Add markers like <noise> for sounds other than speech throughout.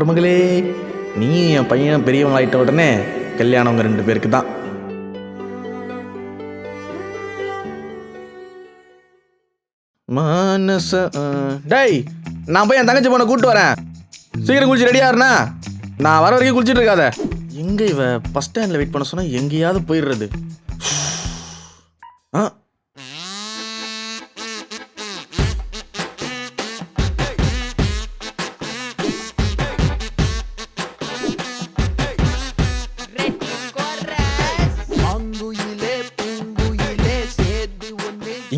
மருமகளே நீ என் பையன் பெரியவன் ஆயிட்ட உடனே கல்யாணம் அவங்க ரெண்டு பேருக்கு தான். மனச டேய் நான் போய் என் தங்கச்சி பொண்ணை கூப்பிட்டு வரேன். சீக்கிரம் குளிச்சு ரெடியாருண்ணா நான் வர வரைக்கும் குளிச்சுட்டு இருக்காத. எங்க இவ? பஸ் ஸ்டாண்ட்ல வெயிட் பண்ண சொன்னா எங்கேயாவது போயிடுறது.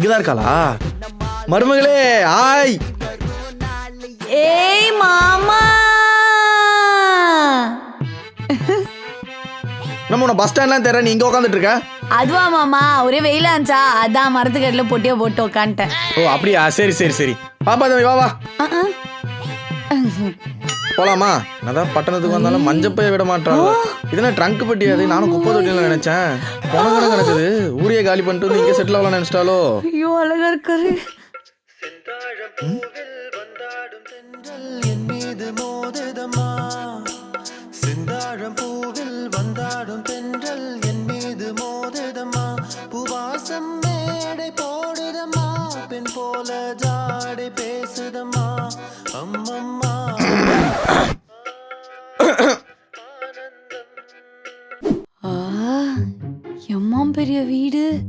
இங்கதான் இருக்காளா? மருமகளே ஆய். ஏய் மாமா. நம்ம உன்னை பஸ் ஸ்டாண்ட்லாம் தெரியல நீ இங்க உட்காந்துட்டு இருக்க? அதுவா மாமா. ஒரே வெயிலா இருந்துச்சா? அதான் மரத்துக்கடியில பொட்டியா போட்டு உக்காந்துட்டேன். ஓ அப்படியா? சரி சரி சரி. பாப்பா தம்பி வா வா. போலாமா? அதான் பட்டணத்துக்கு வந்தாலும் மஞ்சப்பைய விட மாட்டாங்க இதெல்லாம் ட்ரங்க் பெட்டி அது? நானும் குப்பை தொட்டில நினைச்சேன். போன கணக்கு நடக்குது ஊரையே காலி பண்ணிட்டு வந்து இங்கே செட்டில் ஆகலாம் நினைச்சிட்டாலோ ஐயோ அழகா இருக்காரு. செந்தாழம் பூவில் வந்தாடும் பெரிய வீடு.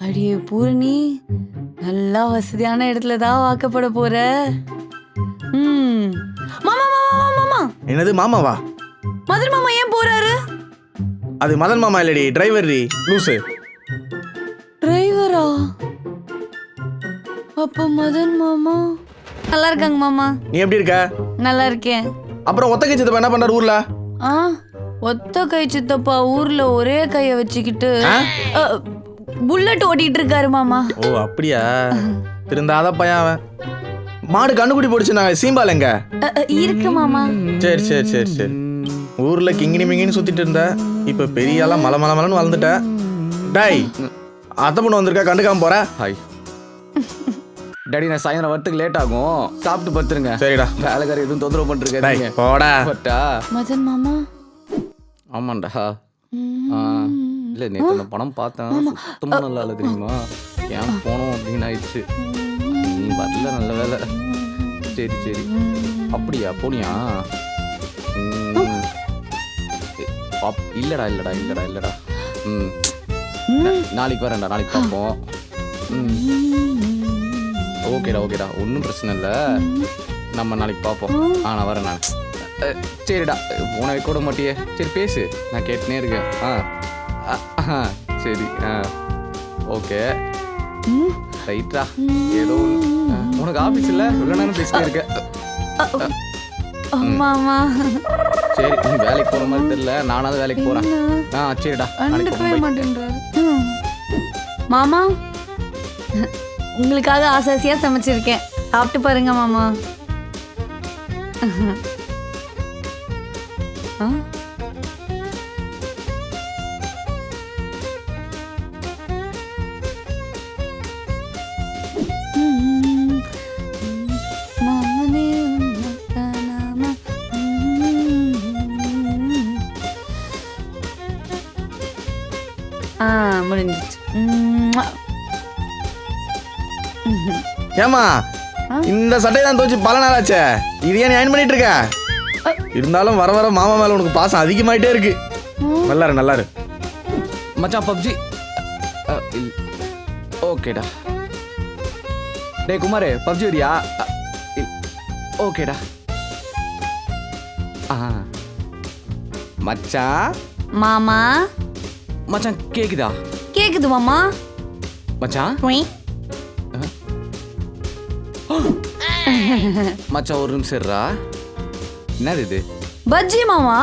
அடியே பூரணி நல்லா வசதியான இடத்துல தான் வாக்கப்பட போற. ம். மாமா மாமா என்னது மாமாவா? மதுரை மாமா ஏன் போறாரு? அது மதன் மாமா இல்லடி டிரைவர் லூசு. டிரைவரா அப்ப மதன் மாமா? நல்லா இருக்காங்க மாமா. நீ எப்படி இருக்க? நல்லா இருக்கேன். அப்புறம் ஒத்த கட்சி என்ன பண்றாரு ஊர்ல? ஆ. ஒத்த கை சித்தப்பா ஊர்ல ஒரே கைய வச்சுக்கிட்டு புல்லட் ஓட்டிட்டு இருக்காரு மாமா. ஓ அப்படியா? திருந்தாத பையன் அவன். மாடு கண்ணுக்குட்டி போடுச்சு நாங்க சீம்பால் எங்க? இருக்கு மாமா. சரி சரி சரி சரி. ஊர்ல கிங்கினி மிங்கின்னு சுத்திட்டு இருந்த இப்ப பெரிய ஆளா மலை மலை மலைன்னு வளர்ந்துட்ட. டாய் அத்தை பொண்ணு வந்திருக்கா கண்டுக்காம போற? ஹாய். டாடி நான் சாயந்தரம் வரத்துக்கு லேட் ஆகும். சாப்பிட்டு படுத்துருங்க. சரிடா. வேலைக்கார எதுவும் தொந்தரவு டாய் பண்ணிருக்காங்க போடா. பட்டா. மதன் மாமா ஆமாண்டா. இல்ல நேற்று அந்த படம் பார்த்தேன். சுத்தமா நல்லா இல்லை தெரியுமா? ஏன் போனோம் அப்படின்னு ஆயிடுச்சு. நீ வரல நல்ல வேலை சரி சரி. அப்படியா போனியா? இல்லடா இல்லடா இல்லடா இல்லடா. ம். நாளைக்கு வரேன்டா நாளைக்கு பார்ப்போம் ம். ஓகேடா ஓகேடா. ஒன்றும் பிரச்சனை இல்லை. நம்ம நாளைக்கு பார்ப்போம் ஆ நான் வரேன் நான். சரிடா. போன வைக்க விட மாட்டியே. சரி பேசு. நான் கேட்டுனே இருக்கேன். ஆ. சரி ஆ. ஓகே. ரைட்ரா ஏதோ உனக்கு ஆஃபீஸ் இல்லை? இவ்வளோ நேரம் பேசிட்டே இருக்க. அ, மாமா சரி நீ வேலைக்கு போகிற மாதிரி தெரியல. நானாவது வேலைக்கு போகிறேன் ஆ சரிடா. மாமா உங்களுக்காக ஆசை ஆசையா சமைச்சிருக்கேன். சாப்பிட்டு பாருங்க மாமா. முடிஞ்சிச்சு. ஏமா இந்த சட்டையை தான் துவச்சு பல நாள் ஆச்சே. இது ஏன் அயன் பண்ணிட்டு இருக்க இருந்தாலும் வர வர மாமா மேல உனக்கு பாசம் அதிகமாயிட்டே இருக்கு. நல்லாரு நல்லாரு. மச்சான் பப்ஜி. ஓகேடா. டேய் குமாரே பப்ஜி வரியா. ஓகேடா. ஆ. மச்சான்? மாமா? மச்சான் கேக்குதா? கேக்குது மாமா. மச்சான்? மச்சான் ஒரு நிமிஷம் என்னது இது? பஜ்ஜி மாமா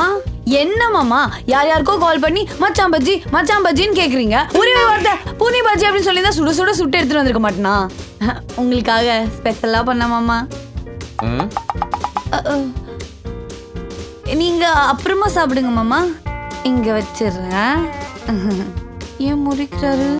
என்ன மாமா? யார் யாருக்கோ கால் பண்ணி மச்சான் பஜ்ஜி மச்சான் பஜ்ஜின்னு கேக்குறீங்க. ஒரே ஒரு வார்த்தை பூனி பஜ்ஜி அப்படின்னு சொல்லி தான் சுட சுட சுட்டு எடுத்துட்டு வந்திருக்க மாட்டேனா? <laughs> உங்களுக்காக ஸ்பெஷலா பண்ண மாமா. நீங்க அப்புறமா சாப்பிடுங்க மாமா. இங்க வச்சிடுறேன். <laughs> ஏன் முறிக்கிறாரு?